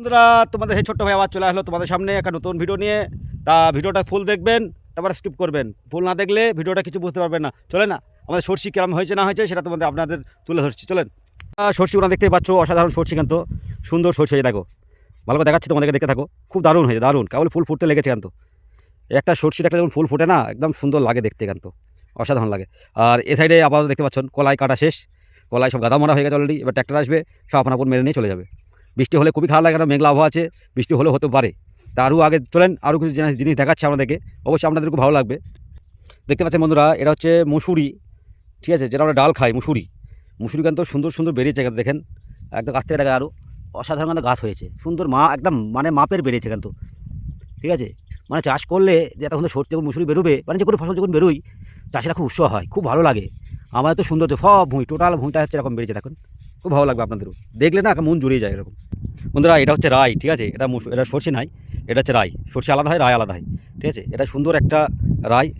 বন্ধুরা, তোমাদের সেই ছোট্ট ভাই আবার চলে আসলো তোমাদের সামনে একটা নতুন ভিডিও নিয়ে। তা ভিডিওটা ফুল দেখবেন, তারপর স্কিপ করবেন। ফুল না দেখলে ভিডিওটা কিছু বুঝতে পারবেন না। চলে না, আমাদের সর্ষি কেমন হয়েছে, না হয়েছে সেটা তোমাদের আপনাদের তুলে ধরছি। চলেন। সর্ষিগুলো দেখতেই পাচ্ছ, অসাধারণ সর্ষি কিন্তু। সুন্দর সর্ষি দেখো। ভালো করে দেখাচ্ছি তোমাদেরকে দেখে থাকো। খুব দারুণ হয়েছে, দারুণ। কেবল ফুল ফুটতে লেগেছে কিন্তু। একটা সর্ষির একটা যখন ফুল ফুটে না, একদম সুন্দর লাগে দেখতে কিন্তু। অসাধারণ লাগে। আর এ সাইডে আপাতত দেখতে পাচ্ছেন কলাই কাটা শেষ। কলাই সব গাদা মারা হয়ে গেছে অলরেডি এবার ট্র্যাক্টর আসবে, সব আপন আপন মেরে নিয়ে চলে যাবে। বৃষ্টি হলে খুবই খারাপ লাগে না, মেঘলা আবহাওয়া আছে, বৃষ্টি হলে হতে পারে। তা আরও আগে চলেন, আরও কিছু জিনিস জিনিস দেখাচ্ছে আপনাদেরকে। অবশ্যই আপনাদের খুব ভালো লাগবে। দেখতে পাচ্ছেন বন্ধুরা, এটা হচ্ছে মুসুরি, ঠিক আছে, যেটা আমরা ডাল খাই, মুসুরি। মুসুরি কিন্তু সুন্দর সুন্দর বেরিয়েছে কিন্তু দেখেন। একদম গাছ থেকে দেখা আরও অসাধারণ কিন্তু গাছ হয়েছে। সুন্দর মা, একদম মানে মাপের বেরিয়েছে কিন্তু। ঠিক আছে? মানে চাষ করলে যে এত সুন্দর সর্ষে যখন মুসুরি বেরোবে মানে যে কোনো ফসল যখন বেরোই চাষিরা খুব উৎসাহ হয়, খুব ভালো লাগে। আমার তো সুন্দর সব ভুঁই টোটাল ভুঁইটা হচ্ছে এরকম বেরিয়েছে, দেখুন। খুব ভালো লাগবে আপনাদেরও। দেখলে না একটা মন জুড়িয়ে যায় এরকম। বন্ধুরা, এটা হচ্ছে রাই ঠিক আছে? এটা এটা সর্ষে নাই, এটা হচ্ছে রাই সর্ষে আলাদা হয়, রায় আলাদা হয়, ঠিক আছে? এটা সুন্দর একটা রাই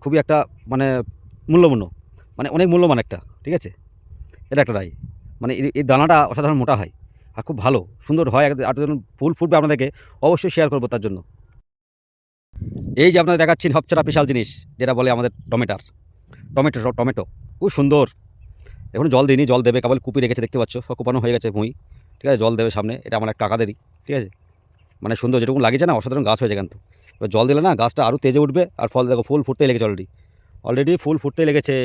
খুবই একটা মানে মূল্যমূল্য মানে অনেক মূল্যবান একটা, ঠিক আছে? এটা একটা রাই মানে এই- দানাটা অসাধারণ মোটা হয়, আর খুব ভালো, সুন্দর হয়, আর যখন ফুল ফুটবে আপনাদেরকে, অবশ্যই শেয়ার করব তার জন্য। এই যে আপনারা দেখাচ্ছেন সবচেয়ে বিশাল জিনিস, যেটা বলে আমাদের টমেটার টমেটো টমেটো, খুব সুন্দর। এখন জল দিইনি, জল দেবে, কেবল কুপি রেখেছে, দেখতে পাচ্ছ, সব কুপানো হয়ে গেছে ভুঁই। ঠিক আছে? জল দেবে সামনে, এটা আমার একটা টাকাদেরই ঠিক আছে? মানে সুন্দর যেরকম লাগিয়েছে না, অসাধারণ গাছ হয়েছে কিন্তু। এবার জল দিলে না গাছটা আরও তেজে উঠবে, আর ফল দেখো, ফুল ফুটতেই লেগেছে অলরেডি অলরেডি ফুল ফুটতেই লেগেছে,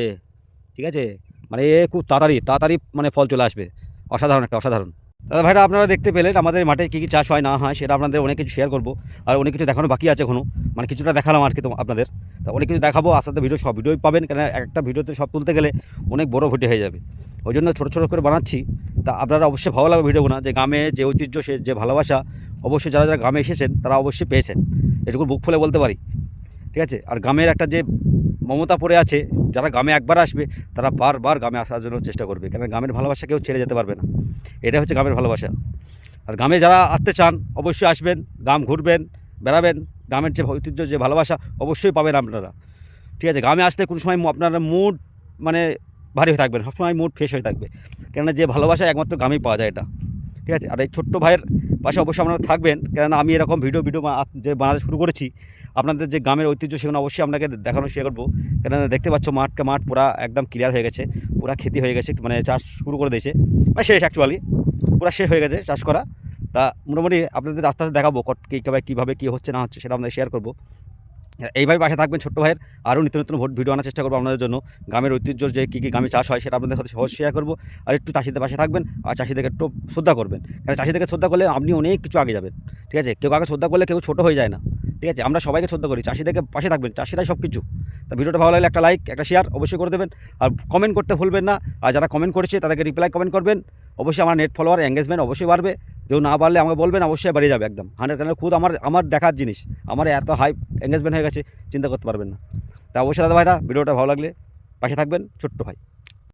ঠিক আছে? মানে এ খুব তাড়াতাড়ি তাড়াতাড়ি মানে ফল চলে আসবে। অসাধারণ একটা, অসাধারণ। দাদা ভাইরা, আপনারা দেখতে পেলেন আমাদের মাঠে কী কী চাষ হয়, না হয়, সেটা আপনাদের অনেক কিছু শেয়ার করব। আর অনেক কিছু দেখানো বাকি আছে এখনও মানে কিছুটা দেখালাম আর কি আপনাদের। তা অনেক কিছু দেখাবো, আস্তে ভিডিও সব ভিডিওই পাবেন। কেন একটা ভিডিওতে সব তুলতে গেলে অনেক বড় ভিডিও হয়ে যাবে। ওই জন্য ছোটো ছোটো করে বানাচ্ছি। তা আপনারা অবশ্যই ভালো লাগবে ভিডিও না যে গ্রামে যে ঐতিহ্য, সে যে ভালোবাসা, অবশ্যই যারা যারা গ্রামে এসেছেন, তারা অবশ্যই পেয়েছেন। এটুকু বুক ফুলে বলতে পারি। ঠিক আছে? আর গ্রামের একটা যে মমতা পড়ে আছে, যারা গ্রামে একবার আসবে, তারা বারবার গ্রামে আসার জন্য চেষ্টা করবে। কারণ গ্রামের ভালোবাসা কেউ ছেড়ে যেতে পারবে না। এটা হচ্ছে গ্রামের ভালোবাসা। আর গ্রামে যারা আসতে চান, অবশ্যই আসবেন, গ্রাম ঘুরবেন, বেড়াবেন, গ্রামের যে ঐতিহ্য, যে ভালোবাসা, অবশ্যই পাবেন আপনারা। ঠিক আছে? গ্রামে আসলে কোনো সময় আপনারা মুড মানে ভারী হয়ে থাকবেন সবসময় মুড ফ্রেশ হয়ে থাকবে। কেননা যে ভালোবাসা একমাত্র গ্রামেই পাওয়া যায় এটা। ঠিক আছে? আর এই ছোট্ট ভাইয়ের পাশে অবশ্যই আপনারা থাকবেন। কেননা আমি এরকম ভিডিও ভিডিও যে বানাতে শুরু করেছি, আপনাদের যে গ্রামের ঐতিহ্য সেগুলো অবশ্যই আপনাকে দেখানো শেয়ার করব। কেননা দেখতে পাচ্ছ মাঠকে মাঠ পুরা একদম ক্লিয়ার হয়ে গেছে। পুরা খেতি হয়ে গেছে মানে চাষ শুরু করে দিয়েছে। মানে শেষ অ্যাকচুয়ালি পুরা শেষ হয়ে গেছে চাষ করা। তা মোটামুটি আপনাদের আস্তে দেখাবো কী কীভাবে কীভাবে, কী হচ্ছে, না হচ্ছে সেটা আমাদের শেয়ার করব। এইভাবে পাশে থাকবেন ছোট্ট ভাইয়ের, আরও নিত্য নতুন ভোট ভিডিও আনার চেষ্টা করব আপনাদের জন্য। গ্রামের ঐতিহ্য যে কী কী গ্রামে চাষ হয় সেটা আপনাদের সাথে সহজ শেয়ার করব। আর একটু চাষিদের পাশে থাকবেন আর চাষিদেরকে একটু শ্রদ্ধা করবেন। কারণ চাষিদেরকে শ্রদ্ধা করলে আপনি অনেক কিছু আগে যাবেন, ঠিক আছে? কেউ আগে শ্রদ্ধা করলে কেউ ছোটো হয়ে যায় না, ঠিক আছে? আমরা সবাইকে শ্রদ্ধা করি, চাষিদেরকে পাশে থাকবেন, চাষিরাই সব কিছু। তা ভিডিওটা ভালো লাগলে একটা লাইক একটা শেয়ার অবশ্যই করে দেবেন। আর কমেন্ট করতে ভুলবেন না। আর যারা কমেন্ট করেছে তাদেরকে রিপ্লাই কমেন্ট করবেন। অবশ্যই আমার নেট ফলোয়ার এঙ্গেজমেন্ট অবশ্যই বাড়বে। কেউ না বাড়লে আমাকে বলবেন, অবশ্যই বাড়িয়ে যাবে একদম। হান্ড্রেড কেন খুদ আমার আমার দেখার জিনিস। আমার এত হাই এঙ্গেজমেন্ট হয়ে গেছে, চিন্তা করতে পারবেন না। তা অবশ্যই দাদা ভাইরা, ভিডিওটা ভালো লাগলে পাশে থাকবেন, ছোট্ট ভাই।